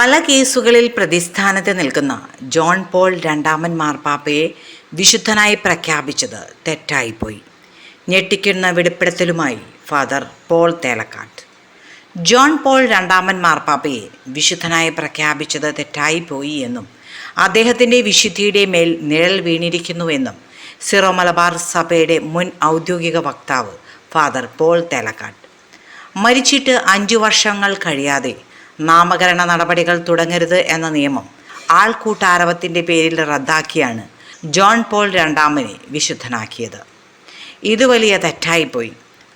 പല കേസുകളിൽ പ്രതിസ്ഥാനത്ത് നിൽക്കുന്ന ജോൺ പോൾ രണ്ടാമൻ മാർപ്പാപ്പയെ വിശുദ്ധനായി പ്രഖ്യാപിച്ചത് തെറ്റായിപ്പോയി. ഞെട്ടിക്കുന്ന വെളിപ്പെടുത്തലുമായി father Paul Thelakkat John Paul രണ്ടാമൻ മാർപ്പാപ്പയെ വിശുദ്ധനായി പ്രഖ്യാപിച്ചത് തെറ്റായിപ്പോയി എന്നും അദ്ദേഹത്തിന്റെ വിശുദ്ധിയുടെ മേൽ നിഴൽ വീണിരിക്കുന്നുവെന്നും സിറോ മലബാർ സഭയുടെ മുൻ ഔദ്യോഗിക വക്താവ് ഫാദർ പോൾ തേലക്കാട്ട് മരിച്ചിട്ട് അഞ്ചു വർഷങ്ങൾ കഴിയാതെ നാമകരണ നടപടികൾ തുടങ്ങരുത് എന്ന നിയമം ആൾക്കൂട്ടാരവത്തിന്റെ പേരിൽ റദ്ദാക്കിയാണ് ജോൺ പോൾ രണ്ടാമനെ വിശുദ്ധനാക്കിയത്. ഇത് വലിയ തെറ്റായിപ്പോയി.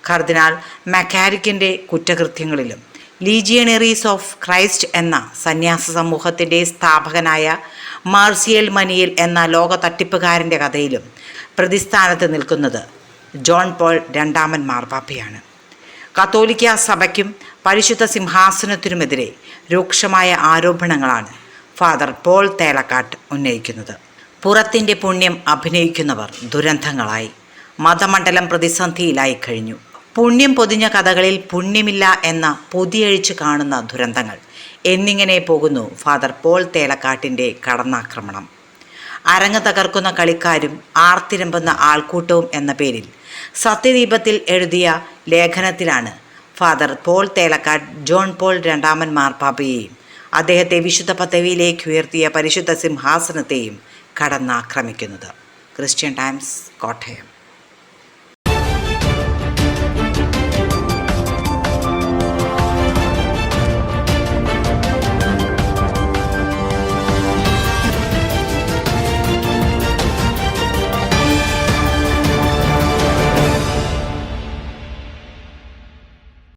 കർദിനാൾ മക്കാരിക്കിന്റെ കുറ്റകൃത്യങ്ങളിലും ലീജിയണറീസ് ഓഫ് ക്രൈസ്റ്റ് എന്ന സന്യാസ സമൂഹത്തിന്റെ സ്ഥാപകനായ മാർസിയൽ മനിയൽ എന്ന ലോക തട്ടിപ്പുകാരന്റെ കഥയിലും പ്രതിസ്ഥാനത്ത് നിൽക്കുന്നത് ജോൺ പോൾ രണ്ടാമൻ മാർപ്പാപ്പയാണ്. കത്തോലിക്ക സഭയ്ക്കും പരിശുദ്ധ സിംഹാസനത്തിനുമെതിരെ രൂക്ഷമായ ആരോപണങ്ങളാണ് ഫാദർ പോൾ തേലക്കാട്ട് ഉന്നയിക്കുന്നത്. പുറത്തിന്റെ പുണ്യം അഭിനയിക്കുന്നവർ ദുരന്തങ്ങളായി. മതമണ്ഡലം പ്രതിസന്ധിയിലായി കഴിഞ്ഞു. പുണ്യം പൊതിഞ്ഞ കഥകളിൽ പുണ്യമില്ല എന്ന പൊതിയഴിച്ചു കാണുന്ന ദുരന്തങ്ങൾ എന്നിങ്ങനെ പോകുന്നു ഫാദർ പോൾ തേലക്കാട്ടിന്റെ കടന്നാക്രമണം. അരങ്ങ് തകർക്കുന്ന കളിക്കാരും ആർത്തിരമ്പുന്ന ആൾക്കൂട്ടവും എന്ന പേരിൽ സത്യദീപത്തിൽ എഴുതിയ ലേഖനത്തിലാണ് father Paul Thelakkad John Paul രണ്ടാമൻ മാർപ്പാപ്പയെയും അദ്ദേഹത്തെ വിശുദ്ധ പദവിയിലേക്ക് ഉയർത്തിയ പരിശുദ്ധ സിംഹാസനത്തെയും കടന്നാക്രമിക്കുന്നത്. Christian Times Kottayam.